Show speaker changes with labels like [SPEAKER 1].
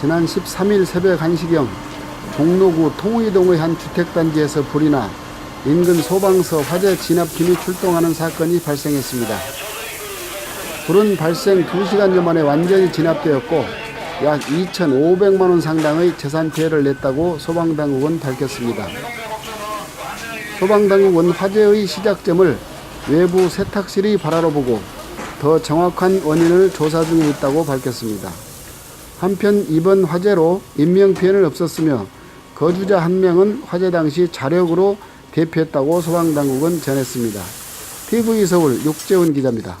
[SPEAKER 1] 지난 13일 새벽 1시경 종로구 통의동의 한 주택단지에서 불이 나 인근 소방서 화재 진압팀이 출동하는 사건이 발생했습니다. 불은 발생 2시간여 만에 완전히 진압되었고 약 2,500만 원 상당의 재산 피해를 냈다고 소방당국은 밝혔습니다. 소방당국은 화재의 시작점을 외부 세탁실이 발화로 보고 더 정확한 원인을 조사 중에 있다고 밝혔습니다. 한편 이번 화재로 인명피해는 없었으며 거주자 한 명은 화재 당시 자력으로 대피했다고 소방당국은 전했습니다. TV 서울 육재훈 기자입니다.